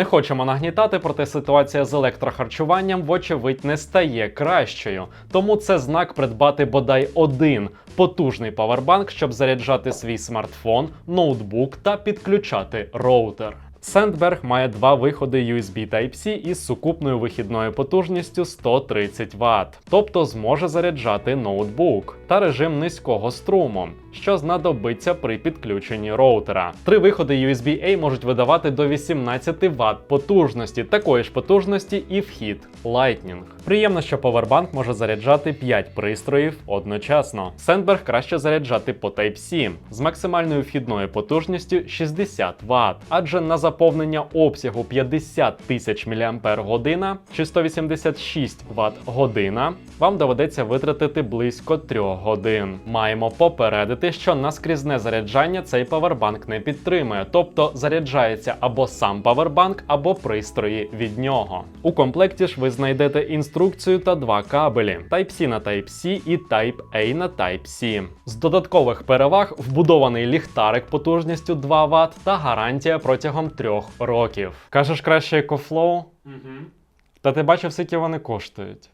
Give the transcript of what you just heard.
Не хочемо нагнітати, проте ситуація з електрохарчуванням, вочевидь, не стає кращою. Тому це знак придбати бодай один потужний павербанк, щоб заряджати свій смартфон, ноутбук та підключати роутер. Sandberg має два виходи USB Type-C із сукупною вихідною потужністю 130 Вт, тобто зможе заряджати ноутбук та режим низького струму, що знадобиться при підключенні роутера. Три виходи USB-A можуть видавати до 18 Вт потужності, такої ж потужності і вхід Lightning. Приємно, що Powerbank може заряджати 5 пристроїв одночасно. Sandberg краще заряджати по Type-C з максимальною вхідною потужністю 60 Вт, адже на заповнення обсягу 50 тисяч мАч чи 186 Вт година вам доведеться витратити близько 3 годин. Маємо попередити, що наскрізне заряджання цей павербанк не підтримує, тобто заряджається або сам павербанк, або пристрої від нього. У комплекті ж ви знайдете інструкцію та два кабелі Type-C на Type-C і Type-A на Type-C. З додаткових переваг вбудований ліхтарик потужністю 2 Вт та гарантія протягом 3 років. Кажеш краще EcoFlow? Угу. Та ти бачив, скільки вони коштують.